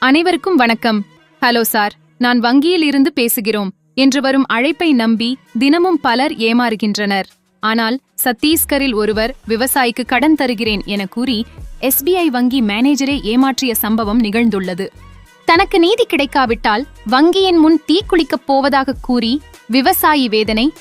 அனைவருக்கும் வணக்கம். Hello sir நான் வங்கியில் இருந்து பேசுகிறோம் என்று வரும் அழைப்பை நம்பி தினமும் பலர் ஏமாறுகின்றனர். ஆனால் சத்தீஸ்கரில் ஒருவர் விவசாயிக்கு கடன் தருகிறேன் என கூறி எஸ்பிஐ வங்கி மேனேஜரை ஏமாற்றிய சம்பவம் நிகழ்ந்துள்ளது. தனக்கு நீதி கிடைக்காவிட்டால் வங்கியின் முன் தீக்குளிக்கப் போவதாக கூறி விவசாயி வேதனை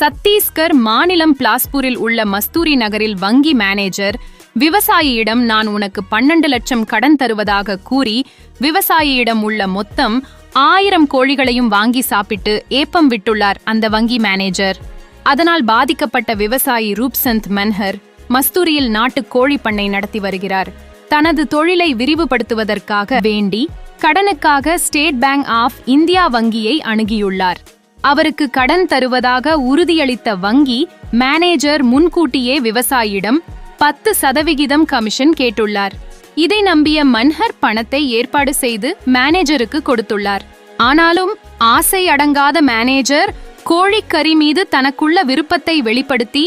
சத்தீஸ்கர் மாநிலம் பிலாஸ்பூரில் உள்ள மஸ்தூரி நகரில் வங்கி மேனேஜர் விவசாயியிடம் நான் உனக்கு பன்னெண்டு லட்சம் கடன் தருவதாக கூறி விவசாயியிடம் உள்ள மொத்தம் ஆயிரம் கோழிகளையும் வாங்கி சாப்பிட்டு ஏப்பம் விட்டுள்ளார் அந்த வங்கி மேனேஜர். அதனால் பாதிக்கப்பட்ட விவசாயி ரூப்சந்த் மன்ஹர் மஸ்தூரியில் நாட்டு கோழி பண்ணை நடத்தி வருகிறார். தனது தொழிலை விரிவுபடுத்துவதற்காக வேண்டி கடனுக்காக ஸ்டேட் பேங்க் ஆஃப் இந்தியா வங்கியை அணுகியுள்ளார். அவருக்கு கடன் தருவதாக உறுதியளித்த வங்கி மேனேஜர் முன்கூட்டியே விவசாயியிடம் பத்து சதவிகிதம் கமிஷன் கேட்டுள்ளார். இதை நம்பிய மன்ஹர் பணத்தை ஏற்பாடு செய்து மேனேஜருக்கு கொடுத்துள்ளார். ஆனாலும் ஆசை அடங்காத மேனேஜர் கோழிக்கறி மீது தனக்குள்ள விருப்பத்தை வெளிப்படுத்தி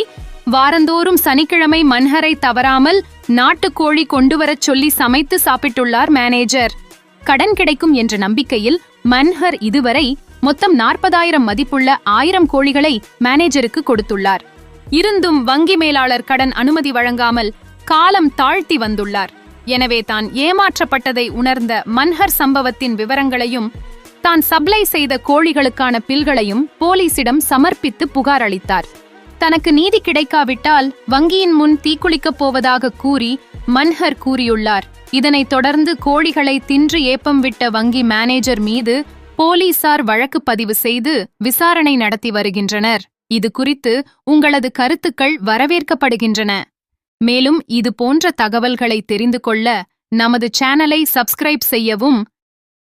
வாரந்தோறும் சனிக்கிழமை மன்ஹரை தவறாமல் நாட்டுக்கோழி கொண்டுவரச் சொல்லி சமைத்து சாப்பிட்டுள்ளார் மேனேஜர். கடன் கிடைக்கும் என்ற நம்பிக்கையில் மன்ஹர் இதுவரை மொத்தம் நாற்பதாயிரம் மதிப்புள்ள ஆயிரம் கோழிகளை மேனேஜருக்கு கொடுத்துள்ளார். இருந்தும் வங்கி மேலாளர் கடன் அனுமதி வழங்காமல் காலம் தாழ்த்தி வந்துள்ளார். எனவே தான் ஏமாற்றப்பட்டதை உணர்ந்த மன்ஹர் சம்பவத்தின் விவரங்களையும் தான் சப்ளை செய்த கோழிகளுக்கான பில்களையும் போலீசிடம் சமர்ப்பித்து புகார் அளித்தார். தனக்கு நீதி கிடைக்காவிட்டால் வங்கியின் முன் தீக்குளிக்கப் போவதாக கூறி மன்ஹர் கூறியுள்ளார். இதனைத் தொடர்ந்து கோழிகளை தின்று ஏப்பம் விட்ட வங்கி மேனேஜர் மீது போலீசார் வழக்கு பதிவு செய்து விசாரணை நடத்தி வருகின்றனர். இது குறித்து உங்களது கருத்துக்கள் வரவேற்கப்படுகின்றன. மேலும் இது போன்ற தகவல்களை தெரிந்து கொள்ள நமது சேனலை சப்ஸ்கிரைப் செய்யவும்